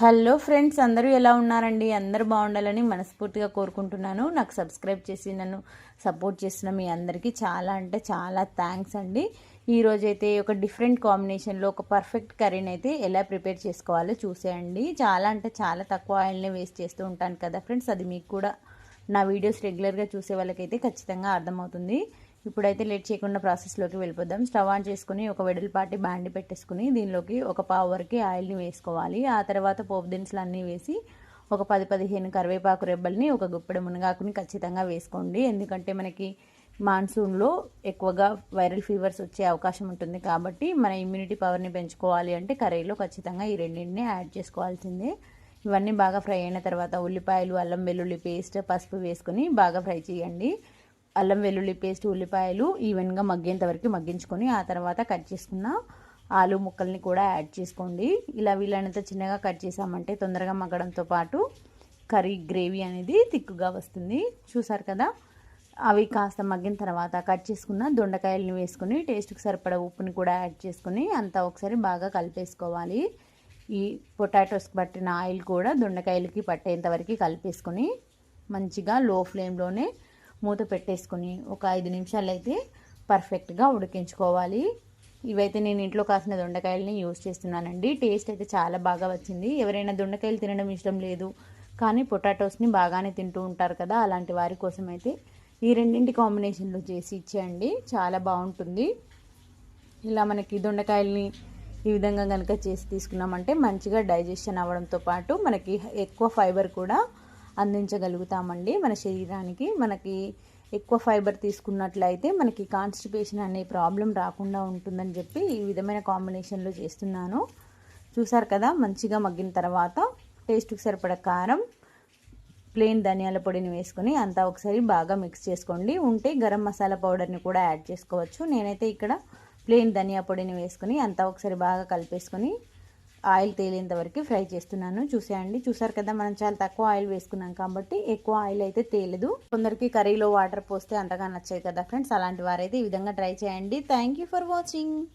Hello friends అందరూ ఎలా ఉన్నారండి? అందరూ బాగుండాలని మనస్ఫూర్తిగా కోరుకుంటున్నాను. నాకు సబ్స్క్రైబ్ చేసి నన్ను సపోర్ట్ చేసిన మీ అందరికీ చాలా అంటే చాలా థ్యాంక్స్ అండి. ఈరోజైతే ఒక డిఫరెంట్ కాంబినేషన్లో ఒక పర్ఫెక్ట్ కర్రీని అయితే ఎలా ప్రిపేర్ చేసుకోవాలో చూసేయండి. చాలా అంటే చాలా తక్కువ ఆయిల్ని వేస్ట్ చేస్తూ ఉంటాను కదా ఫ్రెండ్స్ అది మీకు కూడా నా వీడియోస్ రెగ్యులర్గా చూసే వాళ్ళకైతే ఖచ్చితంగా అర్థమవుతుంది. ఇప్పుడైతే లేట్ చేయకుండా ప్రాసెస్లోకి వెళ్ళిపోదాం. స్టవ్ ఆన్ చేసుకుని ఒక వెడల్పాటి బ్యాండ్ పెట్టేసుకుని దీనిలోకి ఒక పావు వరకు ఆయిల్ని వేసుకోవాలి. ఆ తర్వాత పోపు దినుసులు అన్నీ వేసి ఒక పది పదిహేను కరివేపాకు రెబ్బల్ని ఒక గుప్పెడు మునగాకుని ఖచ్చితంగా వేసుకోండి. ఎందుకంటే మనకి మాన్సూన్లో ఎక్కువగా వైరల్ ఫీవర్స్ వచ్చే అవకాశం ఉంటుంది కాబట్టి మన ఇమ్యూనిటీ పవర్ని పెంచుకోవాలి అంటే కర్రీలో ఖచ్చితంగా ఈ రెండింటిని యాడ్ చేసుకోవాల్సిందే. ఇవన్నీ బాగా ఫ్రై అయిన తర్వాత ఉల్లిపాయలు అల్లం వెల్లుల్లి పేస్ట్ పసుపు వేసుకొని బాగా ఫ్రై చేయండి. అల్లం వెల్లుల్లి పేస్ట్ ఉల్లిపాయలు ఈవెన్గా మగ్గేంత వరకు మగ్గించుకొని ఆ తర్వాత కట్ చేసుకున్న ఆలు ముక్కల్ని కూడా యాడ్ చేసుకోండి. ఇలా వీలైనంత చిన్నగా కట్ చేసామంటే తొందరగా మగ్గడంతో పాటు కర్రీ గ్రేవీ అనేది తిక్కుగా వస్తుంది. చూసారు కదా? అవి కాస్త మగ్గిన తర్వాత కట్ చేసుకున్న దొండకాయలని వేసుకుని టేస్ట్కి సరిపడా ఉప్పుని కూడా యాడ్ చేసుకుని అంతా ఒకసారి బాగా కలిపేసుకోవాలి. ఈ పొటాటోస్కి పట్టిన ఆయిల్ కూడా దొండకాయలకి పట్టేంత వరకు కలిపేసుకొని మంచిగా లో ఫ్లేమ్లోనే మూత పెట్టేసుకొని ఒక ఐదు నిమిషాలు అయితే పర్ఫెక్ట్గా ఉడికించుకోవాలి. ఇవైతే నేను ఇంట్లో కాసిన దొండకాయలని యూజ్ చేస్తున్నానండి. టేస్ట్ అయితే చాలా బాగా వచ్చింది. ఎవరైనా దొండకాయలు తినడం ఇష్టం లేదు కానీ పొటాటోస్ని బాగానే తింటూ ఉంటారు కదా అలాంటి వారి కోసం అయితే ఈ రెండింటి కాంబినేషన్లో చేసి ఇచ్చేయండి. చాలా బాగుంటుంది. ఇలా మనకి దొండకాయల్ని ఈ విధంగా కనుక చేసి తీసుకున్నామంటే మంచిగా డైజెషన్ అవ్వడంతో పాటు మనకి ఎక్కువ ఫైబర్ కూడా అందించగలుగుతామండి. మన శరీరానికి మనకి ఎక్కువ ఫైబర్ తీసుకున్నట్లయితే మనకి కాన్స్టిపేషన్ అనే ప్రాబ్లం రాకుండా ఉంటుందని చెప్పి ఈ విధమైన కాంబినేషన్లో చేస్తున్నాను. చూసారు కదా మంచిగా మగ్గిన తర్వాత టేస్ట్కి సరిపడ కారం ప్లెయిన్ ధనియాల పొడిని వేసుకొని అంతా ఒకసారి బాగా మిక్స్ చేసుకోండి. ఉంటే గరం మసాలా పౌడర్ని కూడా యాడ్ చేసుకోవచ్చు. నేనైతే ఇక్కడ ప్లెయిన్ ధనియా పొడిని వేసుకొని అంతా ఒకసారి బాగా కలిపేసుకొని ఆయిల్ తేలేంత వరకు ఫ్రై చేస్తున్నాను. చూసేయండి. చూసారు కదా మనం చాలా తక్కువ ఆయిల్ వేసుకున్నాం కాబట్టి ఎక్కువ ఆయిల్ అయితే తేలేదు. కొందరికి కర్రీలో వాటర్ పోస్తే అంతగా నచ్చాయి కదా ఫ్రెండ్స్. అలాంటి వారైతే ఈ విధంగా ట్రై చేయండి. Thank for watching